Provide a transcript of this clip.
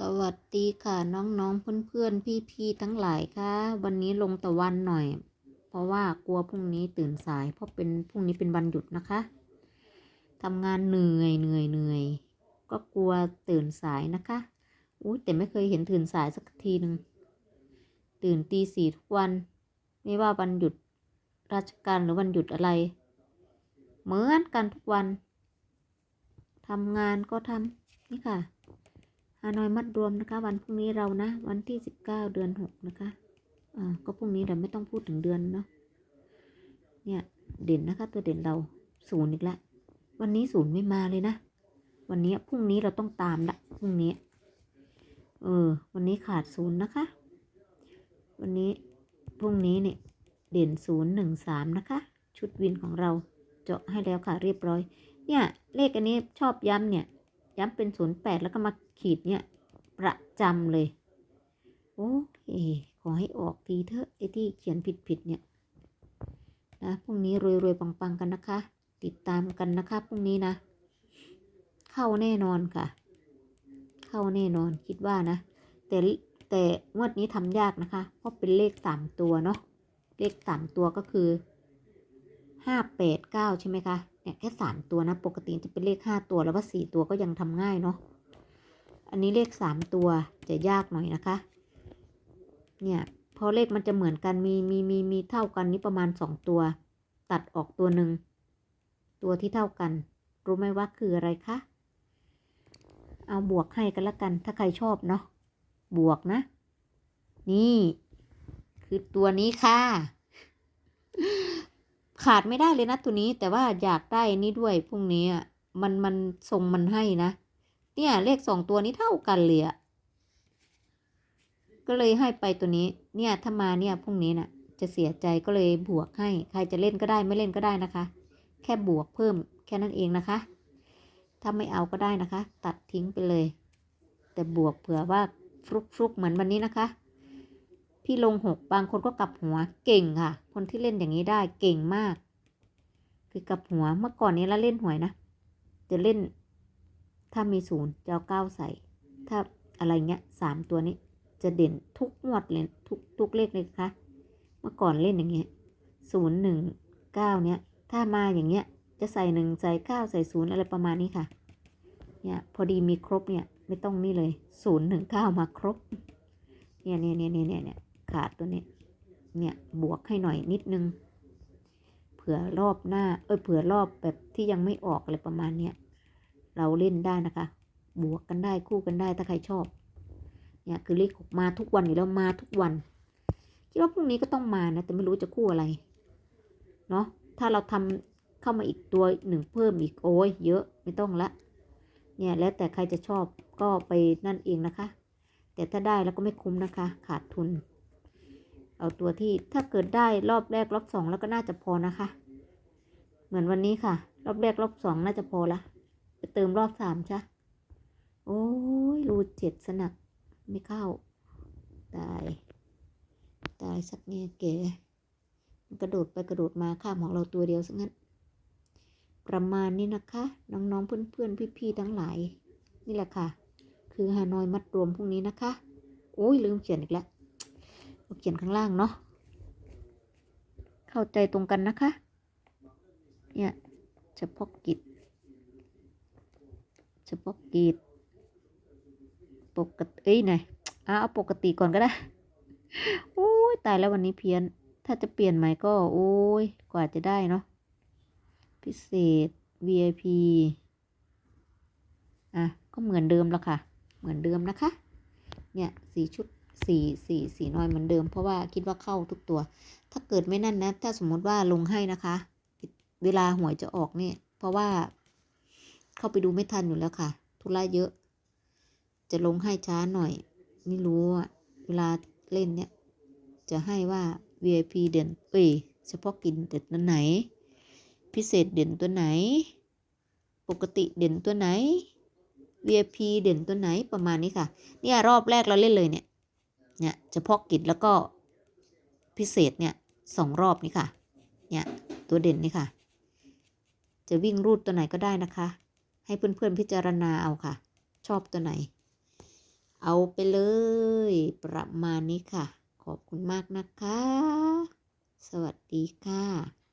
สวัสดีค่ะน้องๆเพื่อนๆพี่ๆทั้งหลายค่ะ วันนี้ลงตะวันหน่อย เพราะว่ากลัวพรุ่งนี้ตื่นสาย เพราะเป็นพรุ่งนี้เป็นวันหยุดนะคะทำงานเหนื่อยเหนื่อยเหนื่อยก็กลัวตื่นสายนะคะอุ้ยแต่ไม่เคยเห็นตื่นสายสักทีหนึ่งตื่นตีสี่ทุกวัน ไม่ว่าวันหยุดราชการหรือวันหยุดอะไร เหมือนกันทุกวันทำงานก็ทำนี่ค่ะ ฮานอยมัดรวมนะคะ วันพรุ่งนี้เรานะ วันที่สิบเก้าเดือนหกนะคะอ่าก็พรุ่งนี้เราไม่ต้องพูดถึงเดือนเนาะเนี่ยเด่นนะคะ ตัวเด่นเราศูนย์อีกแล้ววันนี้ศูนย์ไม่มาเลยนะ วันนี้พรุ่งนี้เราต้องตามละพรุ่งนี้ เออ วันนี้ขาดศูนย์นะคะ วันนี้พรุ่งนี้เนี่ยเด่นศูนย์หนึ่งสามนะคะ ชุดวินของเราเจาะให้แล้วค่ะเรียบร้อย เนี่ย เลขอันนี้ชอบย้ำเนี่ย ย้ำเป็นศูนย์แปดแล้วก็มาขีดเนี่ย ประจำเลย โอ้ยขอให้ออกทีเถอะไอ้ที่เขียนผิดผิดๆเนี่ยนะพรุ่งนี้รวยๆปังๆกันนะคะ ติดตามกันนะคะพรุ่งนี้นะ เข้าแน่นอนค่ะ เข้าแน่นอนคิดว่านะ แต่แต่งวดนี้ทำยากนะคะ เพราะเป็นเลขสามตัวเนาะเลขสามตัวก็คือห้าแปดเก้าใช่ไหมคะ เนี่ยแค่สามตัวนะ ปกติจะเป็นเลขห้าตัวแล้วว่าสี่ตัวก็ยังทำง่ายเนาะ อันนี้เลขสามตัวจะยากหน่อยนะคะ เนี่ยพราะเลขมันจะเหมือนกันมีมีมีมีเท่ากันนี่ประมาณสองตัว ตัดออกตัวหนึ่งตัวที่เท่ากัน รู้ไหมว่าคืออะไรคะ เอาบวกให้กันละกัน ถ้าใครชอบเนาะบวกนะ นี่ คือตัวนี้ค่ะ ขาดไม่ได้เลยนะตัวนี้ แต่ว่าอยากได้นี่ด้วยพรุ่งนี้อะมันมันทรงมันให้นะ เนี่ยเลขสองตัวนี้เท่ากันเลยอะก็เลยให้ไปตัวนี้ เนี่ยถ้ามาเนี่ยพรุ่งนี้น่ะ จะเสียใจก็เลยบวกให้ ใครจะเล่นก็ได้ไม่เล่นก็ได้นะคะ แค่บวกเพิ่มแค่นั้นเองนะคะ ถ้าไม่เอาก็ได้นะคะ ตัดทิ้งไปเลย แต่บวกเผื่อว่าฟลุกฟลุกเหมือนวันนี้นะคะ พี่ลงหกบางคนก็กลับหัวเก่งค่ะ คนที่เล่นอย่างนี้ได้เก่งมาก คือกลับหัวเมื่อก่อนนี้เราเล่นหวยนะจะเล่น ถ้ามีศูนย์จะเอาเก้าใส่ ถ้าอะไรเงี้ยสามตัวนี้จะเด่นทุกงวดเลยทุกทุกเลขเลยคะเมื่อก่อนเล่นอย่างเงี้ยศูนย์หนึ่งเก้าเนี้ยถ้ามาอย่างเงี้ยจะใส่หนึ่งใส่เก้าใส่ศูนย์อะไรประมาณนี้ค่ะ เนี่ยพอดีมีครบเนี่ยไม่ต้องนี่เลยศูนย์หนึ่งเก้ามาครบ เนี่ยเนี่ยเนี่ยเนี่ยเนี่ย ขาดตัวนี้ เนี่ยบวกให้หน่อยนิดนึง เผื่อรอบหน้า เออเผื่อรอบแบบที่ยังไม่ออกอะไรประมาณเนี้ย เราเล่นได้นะคะ บวกกันได้คู่กันได้ถ้าใครชอบ เนี่ยคือเลขหกมาทุกวันอยู่แล้วมาทุกวัน คิดว่าพรุ่งนี้ก็ต้องมานะ แต่ไม่รู้จะคู่อะไร เนาะถ้าเราทำเข้ามาอีกตัวหนึ่งเพิ่มอีกโอ้ยเยอะไม่ต้องละ เนี่ยแล้วแต่ใครจะชอบก็ไปนั่นเองนะคะ แต่ถ้าได้แล้วก็ไม่คุ้มนะคะ ขาดทุน เอาตัวที่ถ้าเกิดได้รอบแรกรอบสองแล้วก็น่าจะพอนะคะ เหมือนวันนี้ค่ะ รอบแรกรอบสองน่าจะพอละไปเติมรอบสามจ้ะโอ้ยรูเจ็ดสนักไม่เข้า ตาย ตายสักเนี่ยเก๋มันกระโดดไปกระโดดมาข้ามของเราตัวเดียวซะงั้น ประมาณนี้นะคะ น้องๆเพื่อนๆพี่ๆทั้งหลาย นี่แหละค่ะ คือฮานอยมัดรวมพรุ่งนี้นะคะ โอ้ยลืมเขียนอีกแล้ว เขียนข้างล่างเนาะเข้าใจตรงกันนะคะ เนี่ยเฉพาะกิจเฉพาะกิจปกติเอ้ยไหนอะเอาปกติก่อนก็ได้โอ้ยตายแล้ววันนี้เพี้ยน ถ้าจะเปลี่ยนใหม่ก็ โอ้ยกว่าจะได้เนาะพิเศษ VIP อะ ก็เหมือนเดิมแล้วค่ะ เหมือนเดิมนะคะ เนี่ยสีชุด สีสีสีน้อยเหมือนเดิม เพราะว่าคิดว่าเข้าทุกตัว ถ้าเกิดไม่นั่นนะ ถ้าสมมติว่าลงให้นะคะ เวลาหวยจะออกเนี่ยเพราะว่า เข้าไปดูไม่ทันอยู่แล้วค่ะธุระเยอะ จะลงให้ช้าหน่อย ไม่รู้อะเวลาเล่นเนี่ย จะให้ว่า VIP เด่นเอ้ยเฉพาะกินเด่นตัวไหน พิเศษเด่นตัวไหน ปกติเด่นตัวไหน VIP เด่นตัวไหนประมาณนี้ค่ะ เนี่ยรอบแรกเราเล่นเลยเนี่ย เนี่ยเฉพาะกิจแล้วก็พิเศษเนี่ยสองรอบนี้ค่ะ เนี่ยตัวเด่นนี่ค่ะ จะวิ่งรูดตัวไหนก็ได้นะคะ ให้เพื่อนๆพิจารณาเอาค่ะ ชอบตัวไหน เอาไปเลยประมาณนี้ค่ะ ขอบคุณมากนะคะ สวัสดีค่ะ